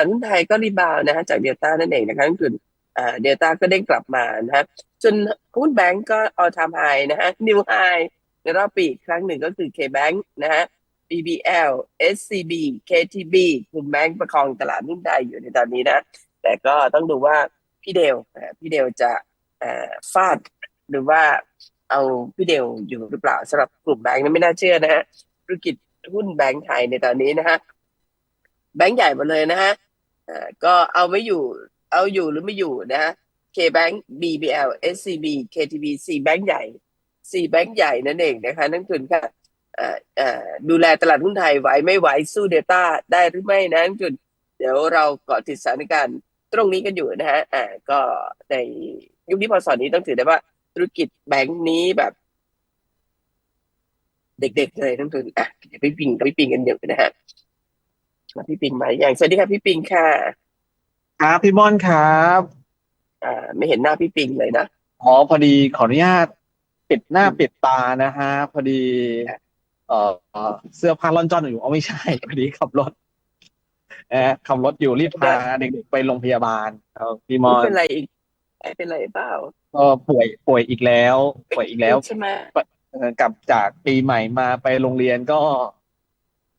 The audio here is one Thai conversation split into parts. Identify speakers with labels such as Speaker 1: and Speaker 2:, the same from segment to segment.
Speaker 1: ลาดหุ้นไทยก็รีบาวนะฮะจากเดลต้านั่นเองนะคะนักลงทุนอ่าเดลต้าก็เด้งกลับมานะครับจนหุ้นแบงก์ก็ all time high นะฮะ new high ในรอบปีครั้งหนึ่งก็คือ K-Bank นะฮะ BBL SCB KTB กลุ่มแบงก์ประคองตลาดหุ้นไทยอยู่ในตอนนี้นะ แต่ก็ต้องดูว่าพี่เดลพี่เดลจะฟาดหรือว่าเอาพี่เดลอยู่หรือเปล่าสำหรับกลุ่มแบงก์นั้นไม่น่าเชื่อนะฮะธุรกิจหุ้นแบงก์ไทยในตอนนี้นะฮะแบงก์ใหญ่หมดเลยนะฮะ ก็เอาไม่อยู่ เอาอยู่หรือไม่อยู่นะฮะ K-Bank BBL SCB KTB สี่แบงก์ใหญ่สี่แบงก์ใหญ่นั่นเองนะคะนักลงทุนค่ะเอ่อเอ่อดูแลตลาดหุ้นไทยไหวไม่ไหวสู้เดต้าได้หรือไม่นะนักลงทุนเดี๋ยวเราเกาะติดสถานการณ์ตรงนี้กันอยู่นะฮะอ่าก็ในยุคนี้พอสอนนี้ต้องถือได้ว่าธุรกิจแบงค์นี้แบบ เด็กๆเลยต้งถืออะเดี๋ยวพี่ปิงกับพี่ปิงกันเดี๋ยวนะฮะ มาพี่ปิงมาอย่างสวัสดีครับพี่ปิงค่ะ
Speaker 2: ครับพี่ม่อนครับ
Speaker 1: อ่าไม่เห็นหน้าพี่ปิงเลยนะ
Speaker 2: อ๋อพอดีขออนุญาตปิดหน้า
Speaker 1: อืม
Speaker 2: ปิดตานะฮะพอดี
Speaker 1: ครับ
Speaker 2: เอ่อเอ่อเสื้อผ้าล่อนจ้อนอยู่อ๋อไม่ใช่พอดีขับรถเออขับรถอยู่รีบพาเด็กๆไปโรงพยาบาลเอาพี่ม
Speaker 1: ไม่
Speaker 2: อน
Speaker 1: เป็นไรอีกไม่เป็นไรเปล่า
Speaker 2: ก็ป่วยป่วยอีกแล้ว ป่วยอีกแล้ว
Speaker 1: ใช่ไหม
Speaker 2: เอ่อกลับจากปีใหม่มาไปโรงเรียนก็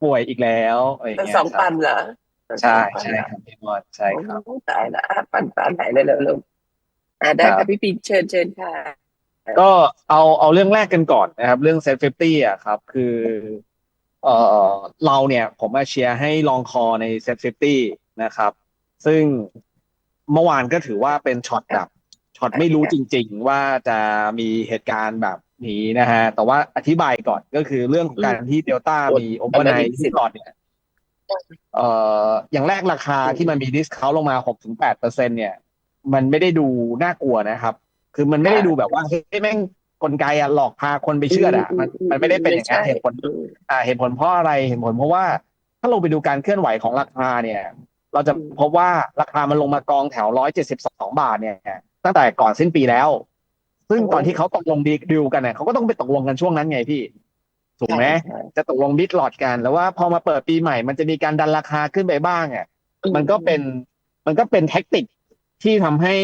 Speaker 2: ป่วยอีกแล้วอะไรอย่าง
Speaker 1: ตั้ง
Speaker 2: เงี้ย
Speaker 1: สอง
Speaker 2: ครั
Speaker 1: ปั
Speaker 2: บ
Speaker 1: นเหรอ
Speaker 2: ใช่
Speaker 1: ตั้งสองปัน
Speaker 2: ใช่
Speaker 1: เหรอ
Speaker 2: ครับพี่มอนใช่ครับ
Speaker 1: โอ้ตายละอะปันปันหายเลยเร็วๆอ่าได้
Speaker 2: ค
Speaker 1: ค
Speaker 2: รั
Speaker 1: รับบพี่ปิงเชิญเชิญค่ะ
Speaker 2: ก็เอาเอาเรื่องแรกกันก่อนนะครับ เรื่องเซฟเฟตี้อะครับ คือ เอ่อเราเนี่ยผมมาเชียร์ให้ลองคอในเซฟเฟตี้นะครับ ซึ่งเมื่อวานก็ถือว่าเป็นช็อตแบบช็อตไม่รู้จริง ๆ ว่าจะมีเหตุการณ์แบบ นี้นะฮะ แต่ว่าอธิบายก่อนก็คือเรื่องของการที่เดลต้ามีโอเ r อร์ไนท์ที่ก่อนเนี่ยเอ่ออย่างแรกราคาที่มันมีดิสคาวลงมา6-8เปอร์เซ็นเนี่ย มันไม่ได้ดูน่ากลัวนะครับ คือมันไม่ได้ดูแบบว่าเฮ้ยแม่งกลไกอะหลอกพาคนไปเชื่ออะมันมันไม่ได้เป็นอย่างนั้นเหตุผล
Speaker 1: อืม
Speaker 2: อ่าเหตุผลเพราะอะไรเหตุผลเพราะว่าถ้าเราไปดูการเคลื่อนไหวของราคาเนี่ย เราจะ
Speaker 1: อืม
Speaker 2: พบว่าราคามันลงมากองแถว172บาทเนี่ยตั้งแต่ก่อนสิ้นปีแล้ว ซึ่งตอนที่เขาตกลงดีดิวกันเนี่ยเขาก็ต้องไปตกลงกันช่วงนั้นไงพี่ถูกไหม
Speaker 1: ใช่
Speaker 2: จะตกลงบิดหลอดกัน แล้วว่าพอมาเปิดปีใหม่ มันจะมีการดันราคาขึ้นไปบ้างอะมันก็เป็นมันก็เป็นแท็กติกที่ทำให้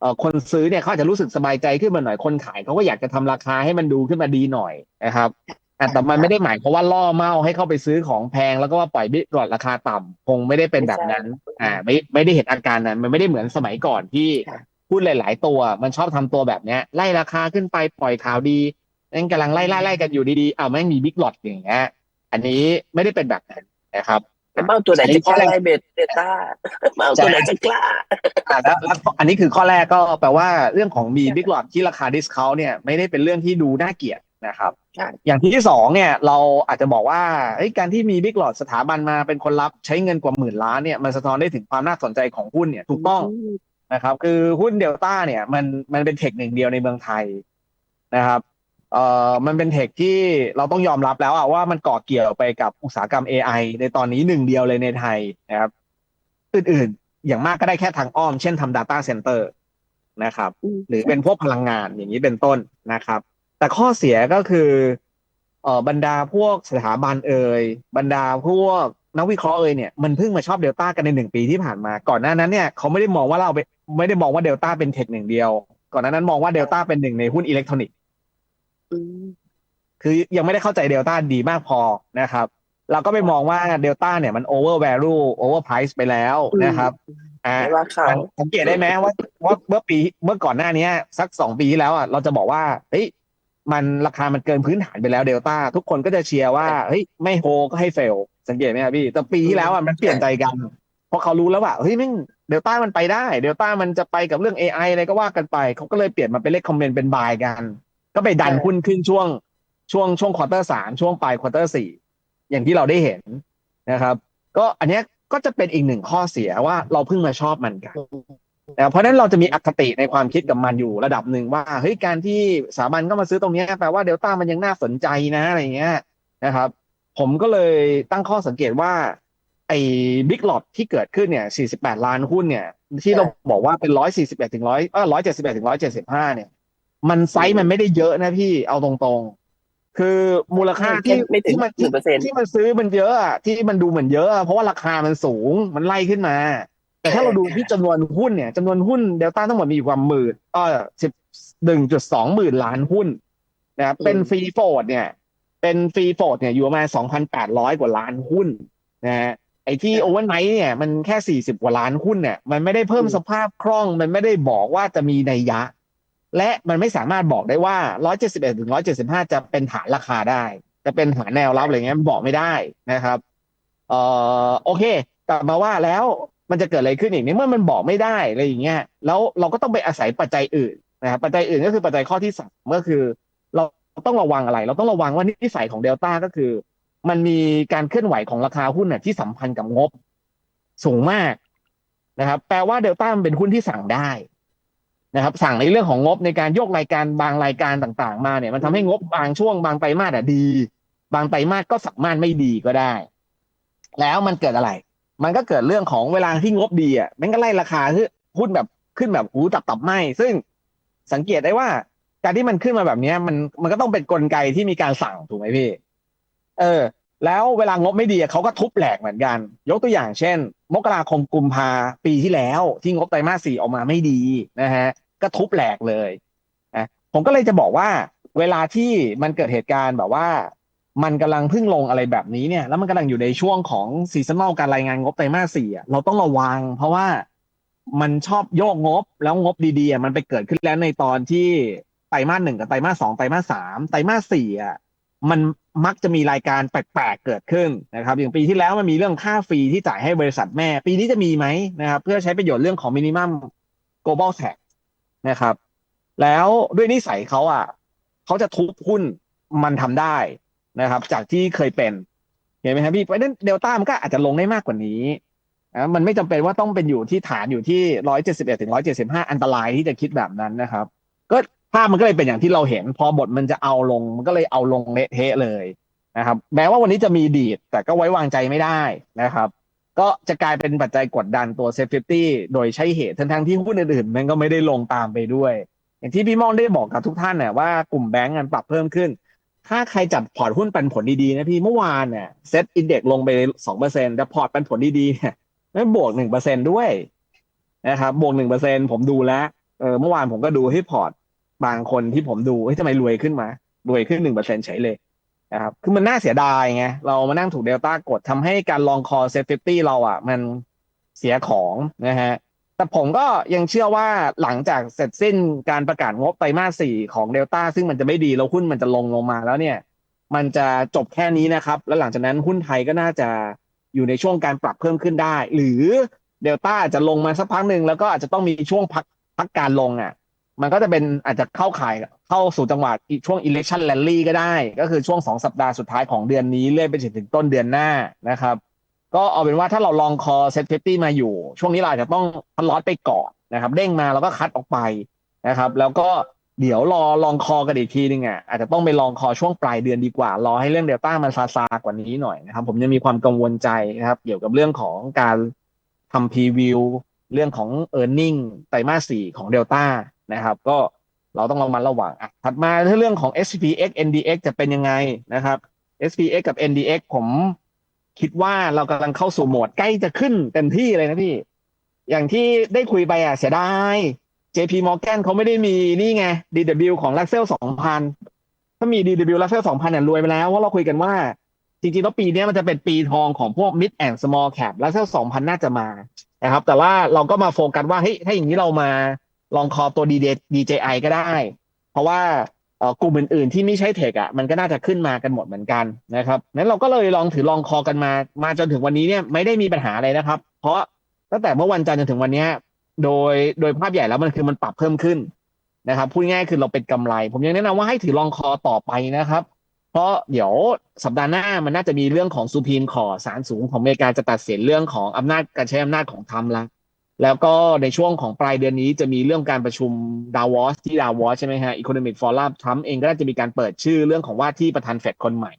Speaker 2: เอ่อคนซื้อเนี่ยเขาอาจจะรู้สึกสบายใจขึ้นมาหน่อยคนขายเขาก็อยากจะทำราคาให้มันดูขึ้นมาดีหน่อยนะครับอะแต่มันไม่ได้หมายความว่าล่อเมาให้เข้าไปซื้อของแพงแล้วก็ว่าปล่อยบิดหลอดราคาต่ำคงไม่ได้เป็นแบบนั้น อ่า ไม่ไม่ได้เห็นอาการนั้น มันไม่ได้เหมือนสมัยก่อนที่
Speaker 1: ค่ะ
Speaker 2: พูดหลาย ๆ ตัว มันชอบทำตัวแบบเนี้ยไล่ราคาขึ้นไปปล่อยข่าวดีนั่นกำลังไล่ไล่ไล่กันอยู่ดีๆอ้าวแม่งมีบิ๊กหลอดอย่างเงี้ยอันนี้ไม่ได้เป็นแบบนั้นนะครับ
Speaker 1: แล้วเบ้าตัวไหนจะกล้าไล่เบสเบต้าเบ้าตัวไหนจะกล้า
Speaker 2: อะแล้วแล้วอันนี้คือข้อแรกก็แปลว่าเรื่องของมีบิ๊กหลอดที่ราคาดิสคาวเนี่ยไม่ได้เป็นเรื่องที่ดูน่าเกลียดนะครับ
Speaker 1: ใช่
Speaker 2: อย่างที่สองเนี่ยเราอาจจะบอกว่าเอ้ยการที่มีบิ๊กหลอดสถาบันมาเป็นคนรับใช้เงินกว่าหมื่นล้านเนี่ยมันสะท้อนได้ถึงความน่าสนใจของหุ้นเนี่ยถูกต้อง นะครับคือหุ้นเดลต้าเนี่ยมันมันเป็นเทคหนึ่งเดียวในเมืองไทยนะครับเอ่อมันเป็นเทคที่เราต้องยอมรับแล้วอะว่ามันก่อเกี่ยวไปกับอุตสาหกรรม AI ในตอนนี้หนึ่งเดียวเลยในไทยนะครับ อื่นๆ อย่างมากก็ได้แค่ทางอ้อม เช่นทำ Data Center นะครับ
Speaker 1: อืม
Speaker 2: หรือเป็นพวกพลังงานอย่างนี้เป็นต้นนะครับ แต่ข้อเสียก็คือเอ่อบรรดาพวกสถาบันเอ่ยบรรดาพวก นักวิเคราะห์เอ่ยเนี่ยมันเพิ่งมาชอบเดลต้ากันในหนึ่งปีที่ผ่านมา ก่อนหน้านั้นเนี่ยเขาไม่ได้มองว่าเราไปไม่ได้มองว่าเดลต้าเป็นเทคหนึ่งเดียว ก่อนหน้านั้นมองว่าเดลต้าเป็นหนึ่งในหุ้นอิเล็กทรอนิกส์
Speaker 1: อืม
Speaker 2: คือยังไม่ได้เข้าใจเดลต้าดีมากพอนะครับ เราก็ไปมองว่าเดลต้าเนี่ยมัน over value over price ไปแล้วนะครับอ่า
Speaker 1: ไม่ว่าเขา
Speaker 2: มันสังเกตได้ไหมว่าว่าเมื่อปีเมื่อก่อนหน้านี้สักสองปีที่แล้วอะเราจะบอกว่าเฮ้ยมันราคามันเกินพื้นฐานไปแล้วเดลต้าทุกคนก็จะเชียร์ว่าเฮ้ยไม่โฮก็ให้เฟล สังเกตไหมครับพี่ แต่ปีที่แล้วอะมันเปลี่ยนใจกัน เพราะเขารู้แล้วว่าเฮ้ยแม่งเดลต้ามันไปได้เดลต้ามันจะไปกับเรื่อง AI อะไรก็ว่ากันไป เขาก็เลยเปลี่ยนมาเป็นเลขคอมเมนต์เป็นบายกัน ก็ไปดันหุ้นขึ้นช่วงช่วงช่วงควอเตอร์สามช่วงปลายควอเตอร์สี่อย่างที่เราได้เห็นนะครับ ก็อันเนี้ยก็จะเป็นอีกหนึ่งข้อเสียว่าเราเพิ่งมาชอบมันกันนะเพราะฉะนั้นเราจะมีอคติในความคิดกับมันอยู่ระดับหนึ่งว่าเฮ้ยการที่สถาบันก็มาซื้อตรงเนี้ยแปลว่าเดลต้ามันยังน่าสนใจนะอะไรเงี้ยนะครับ ผมก็เลยตั้งข้อสังเกตว่า ไอ้บิ๊กหลอดที่เกิดขึ้นเนี่ย 48 ล้านหุ้นเนี่ย ที่เราบอกว่าเป็น 141 ถึง 100เออ171 ถึง 175 เนี่ย มันไซส์มันไม่ได้เยอะนะพี่เอาตรงคือมูลค่า
Speaker 1: แค่
Speaker 2: ที่
Speaker 1: ไม่ถึง
Speaker 2: ที่มัน
Speaker 1: หนึ่งเปอร์เซ็นต์
Speaker 2: ที่มันซื้อมันเยอะอะที่มันดูเหมือนเยอะอะ เพราะว่าราคามันสูงมันไล่ขึ้นมา แต่ถ้าเราดูที่จำนวนหุ้นเนี่ยจำนวนหุ้นเดลต้าทั้งหมดมีอยู่ความหมื่นเออสิบหนึ่งจุดสองหมื่นล้านหุ้นนะครับเป็นฟรีโฟดเนี่ย เป็นฟรีโฟดเนี่ยอยู่ประมาณสองพันแปดร้อยกว่าล้านหุ้นนะฮะไอ้ที่โอเวอร์ไนท์เนี่ยมันแค่สี่สิบกว่าล้านหุ้นเนี่ยมันไม่ได้เพิ่มสภาพคล่อง มันไม่ได้บอกว่าจะมีนัยยะ และมันไม่สามารถบอกได้ว่า 171ถึง175 จะเป็นฐานราคาได้ จะเป็นฐานแนวรับอะไรเงี้ยมันบอกไม่ได้นะครับเอ่อโอเคกลับมาว่าแล้วมันจะเกิดอะไรขึ้นอีกในเมื่อมันบอกไม่ได้อะไรอย่างเงี้ยแล้วเราก็ต้องไปอาศัยปัจจัยอื่นนะครับปัจจัยอื่นก็คือปัจจัยข้อที่สามก็คือเรา ต้องระวังอะไร เราต้องระวังว่านิสัยของเดลต้าก็คือ มันมีการเคลื่อนไหวของราคาหุ้นน่ะที่สัมพันธ์กับงบ สูงมากนะครับ แปลว่าเดลต้ามันเป็นหุ้นที่สั่งได้นะครับ สั่งในเรื่องของงบในการยกรายการบางรายการต่างๆ มาเนี่ย มันทำให้งบบางช่วงบางไตรมาสอะดี บางไตรมาสก็สามารถไม่ดีก็ได้ แล้วมันเกิดอะไร มันก็เกิดเรื่องของเวลาที่งบดีอะมันก็ไล่ราคาหุ้นแบบขึ้นแบบหูตับตับไหมซึ่งสังเกตได้ว่า การที่มันขึ้นมาแบบนี้มันมันก็ต้องเป็นกลไกที่มีการสั่งถูกไหมพี่ เออ แล้วเวลางบไม่ดีเขาก็ทุบแหลกเหมือนกัน ยกตัวอย่างเช่น มกราคมกุมภาปีที่แล้ว ที่งบไตรมาสสี่ออกมาไม่ดีนะฮะก็ทุบแหลกเลยนะผมก็เลยจะบอกว่า เวลาที่มันเกิดเหตุการณ์แบบว่า มันกำลังพึ่งลงอะไรแบบนี้เนี่ย แล้วมันกำลังอยู่ในช่วงของซีซันอลการรายงานงบไตรมาสสี่เราต้องระวัง เพราะว่ามันชอบโยกงบแล้วงบดีๆมันไปเกิดขึ้นแล้วในตอนที่ ไตรมาสหนึ่งกับไตรมาสสองไตรมาสสามไตรมาสสี่อะมันมักจะมีรายการแปลกๆเกิดขึ้นนะครับ อย่างปีที่แล้วมันมีเรื่องค่าฟรีที่จ่ายให้บริษัทแม่ ปีนี้จะมีไหมนะครับ เพื่อใช้ประโยชน์เรื่องของมินิมัม global tax นะครับ แล้วด้วยนิสัยเขาอะเขาจะทุบหุ้นมันทำได้นะครับ จากที่เคยเป็นเห็นไหมครับพี่เพราะนั้นเดลต้ามันก็อาจจะลงได้มากกว่านี้นะมันไม่จำเป็นว่าต้องเป็นอยู่ที่ฐานอยู่ที่ร้อยเจ็ดสิบเอ็ดถึงร้อยเจ็ดสิบห้าอันตรายที่จะคิดแบบนั้นนะครับ ก็ ภาพมันก็เลยเป็นอย่างที่เราเห็น พอบทมันจะเอาลง มันก็เลยเอาลงเละเทะเลยนะครับ แม้ว่าวันนี้จะมีดีด แต่ก็ไว้วางใจไม่ได้นะครับ ก็จะกลายเป็นปัจจัยกดดันตัวเซฟตี้โดยใช้เหตุทั้งทงๆที่หุ้นอื่นๆมันก็ไม่ได้ลงตามไปด้วย อย่างที่พี่มองได้บอกกับทุกท่านเนี่ยว่ากลุ่มแบงก์มันปรับเพิ่มขึ้น ถ้าใครจัดพอร์ตหุ้นปันผลดีๆนะพี่เมื่อวานเนี่ยเซ็ตอินเด็กลงไปสองเปอร์เซ็นต์แต่พอร์ตปันผลดีๆเนี่ยมันบวกหนึ่งเปอร์เซ็นด้วยนะครับบวกหนึ่งเปอร์เซ็นผมดูแล้วเออเมื่อวานผมก็ดูให้พอร์ต บางคนที่ผมดูเฮ้ยทำไมรวยขึ้นมา รวยขึ้นหนึ่งเปอร์เซ็นเฉยเลยนะครับคือมันน่าเสียดายไงเรามานั่งถูกเดลต้ากดทำให้การลองคอเซฟตี้เราอะ มันเสียของนะฮะแต่ผมก็ยังเชื่อว่าหลังจากเสร็จสิ้นการประกาศงบไตรมาสสี่ของเดลต้าซึ่งมันจะไม่ดีแล้วหุ้นมันจะลงลงมาแล้วเนี่ย มันจะจบแค่นี้นะครับ แล้วหลังจากนั้นหุ้นไทยก็น่าจะอยู่ในช่วงการปรับเพิ่มขึ้นได้ หรือเดลต้าจะลงมาสักพักหนึ่งแล้วก็อาจจะต้องมีช่วงพักพักการลงอะ มันก็จะเป็นอาจจะเข้าข่ายเข้าสู่จังหวะช่วง election rally ก็ได้ ก็คือช่วงสองสัปดาห์สุดท้ายของเดือนนี้เรื่อยไปจนถึงต้นเดือนหน้านะครับ ก็เอาเป็นว่าถ้าเราลองคอเซ็ตเฟตี้มาอยู่ ช่วงนี้เราอาจจะต้องพันลอตไปก่อนนะครับ เด้งมาแล้วก็คัดออกไปนะครับ แล้วก็เดี๋ยวรอลองคอกันอีกทีนึงอะอาจจะต้องไปลองคอช่วงปลายเดือนดีกว่า รอให้เรื่องเดลต้ามันซาซากว่านี้หน่อยนะครับ ผมยังมีความกังวลใจนะครับ เกี่ยวกับเรื่องของการทำพรีวิวเรื่องของ e a r n i n g ไตรมาสสี่ของเดลต้า นะครับ ก็เราต้องระมัดระวังอะถัดมาถ้าเรื่องของ SPX NDX จะเป็นยังไงนะครับ SPX กับ NDX ผมคิดว่าเรากำลังเข้าสู่โหมดใกล้จะขึ้นเต็มที่เลยนะพี่ อย่างที่ได้คุยไปอะเสียดาย JP Morgan เขาไม่ได้มีนี่ไง DW ของ Russell 2000 ถ้ามี DW Russell 2000เนี่ยรวยไปแล้วว่าเราคุยกันว่า จริงๆ แล้วปีนี้มันจะเป็นปีทองของพวก mid and small cap Russell 2000 น่าจะมานะครับ แต่ว่าเราก็มาโฟกัสว่าเฮ้ยถ้าอย่างนี้เรามา ลองคอตัว DJI ก็ได้ เพราะว่ากลุ่มอื่นๆที่ไม่ใช่เทคอะมันก็น่าจะขึ้นมากันหมดเหมือนกันนะครับนั้นเราก็เลยลองถือลองคอกันมา มาจนถึงวันนี้เนี่ยไม่ได้มีปัญหาอะไรนะครับ เพราะตั้งแต่เมื่อวันจันทร์จนถึงวันนี้โดยโดยภาพใหญ่แล้วมันคือมันปรับเพิ่มขึ้นนะครับพูดง่ายคือเราเป็นกำไร ผมยังแนะนำว่าให้ถือลองคอต่อไปนะครับ เพราะเดี๋ยวสัปดาห์หน้ามันน่าจะมีเรื่องของซูพีนคอศาลสูงของอเมริกาจะตัดสินเรื่องของอำนาจการใช้อำนาจของทรัมป์ละ แล้วก็ในช่วงของปลายเดือนนี้จะมีเรื่องการประชุมดาวอสที่ดาวอสใช่ไหมฮะอีโคโนมิกฟอรัมทรัมป์เองก็น่าจะมีการเปิดชื่อเรื่องของว่าที่ประธานเฟดคนใหม่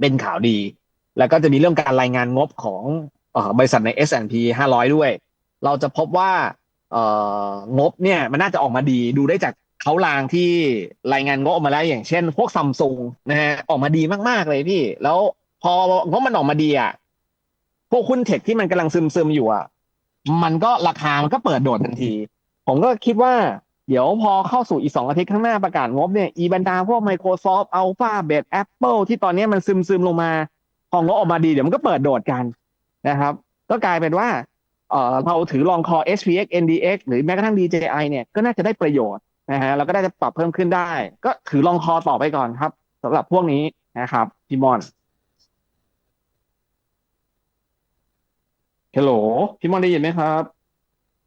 Speaker 2: เป็นข่าวดี แล้วก็จะมีเรื่องการรายงานงบของบริษัทใน S&P 500 ด้วย เราจะพบว่าเอองบเนี่ยมันน่าจะออกมาดีดูได้จากเขาลางที่รายงานงบออกมาแล้วอย่างเช่น พวกซัมซุงนะฮะออกมาดีมากๆเลยพี่ แล้วพองบมันออกมาดีอะพวกหุ้นเทคที่มันกำลังซึมๆอยู่อะ มันก็ราคามันก็เปิดโดดทันที ผมก็คิดว่าเดี๋ยวพอเข้าสู่อีกสองอาทิตย์ข้างหน้าประกาศงบเนี่ยอีบรรดาพวก Microsoft Alphabet Apple ที่ตอนนี้มันซึมๆลงมา พองบออกมาดีเดี๋ยวมันก็เปิดโดดกันนะครับ ก็กลายเป็นว่าเออเราถือลองคอ SPX NDX หรือแม้กระทั่ง DJI เนี่ยก็น่าจะได้ประโยชน์นะฮะเราก็ได้จะปรับเพิ่มขึ้นได้ ก็ถือลองคอต่อไปก่อนครับสำหรับพวกนี้นะครับพี่มอน ฮัลโหลพี่มอนได้ยินไหมครับ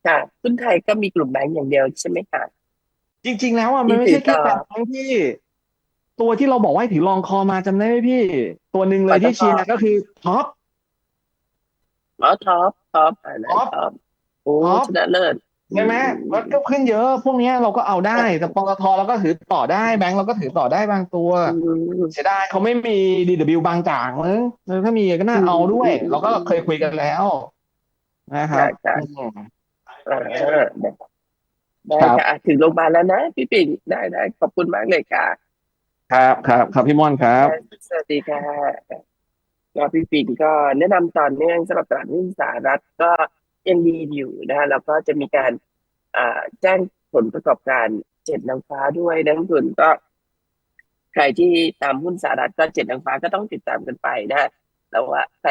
Speaker 1: ค่ะหุ้นไทยก็มีกลุ่มแบงก์อย่างเดียวใช่ไหมคะ
Speaker 2: จริง ๆ แล้วอะมันไม่ใช่แค่
Speaker 1: ที่ถือต่
Speaker 2: แบ
Speaker 1: อ
Speaker 2: บทั้งที่ ตัวที่เราบอกว่าให้ถือลองคอมาจำได้ไหมพี่ ตัวหนึ่งเลยที่
Speaker 1: ปตท
Speaker 2: เชียร์ก็คือท็อป
Speaker 1: อ๋อท็อปท็อปอ่านะ
Speaker 2: ท็อป
Speaker 1: ท็อปโอ้
Speaker 2: ท็อป
Speaker 1: ชนะเลิศ
Speaker 2: ใช่ไหมมันก็ขึ้นเยอะ พวกเนี้ยเราก็เอาได้ แต่ปตทเราก็ถือต่อได้แบงก์เราก็ถือต่อได้บางตัว
Speaker 1: อืม
Speaker 2: เสียดายเขาไม่มี DW บางจากมั้งเออถ้ามีก็น่าเอาด้วย
Speaker 1: อืม
Speaker 2: เราก็เคยคุยกันแล้ว นะครับ
Speaker 1: ใช่
Speaker 2: อืม
Speaker 1: อ่าได้ได้
Speaker 2: ครับ
Speaker 1: ค่ะอะถึงโรงพยาบาลแล้วนะ พี่ปิ่งได้ได้ขอบคุณมากเลยค่ะ
Speaker 2: ครับครับครับพี่ม่อนครับ
Speaker 1: สวัสดีค่ะก็พี่ปิ่นก็แนะนำต่อเนื่องสำหรับตลาดหุ้นสหรัฐก็ ยังดีอยู่นะฮะแล้วก็จะมีการแจ้งผลประกอบการเจ็ดนางฟ้าด้วยนักลงทุนก็ ใครที่ตามหุ้นสหรัฐก็เจ็ดนางฟ้าก็ต้องติดตามกันไปนะฮะแล้วว่าใคร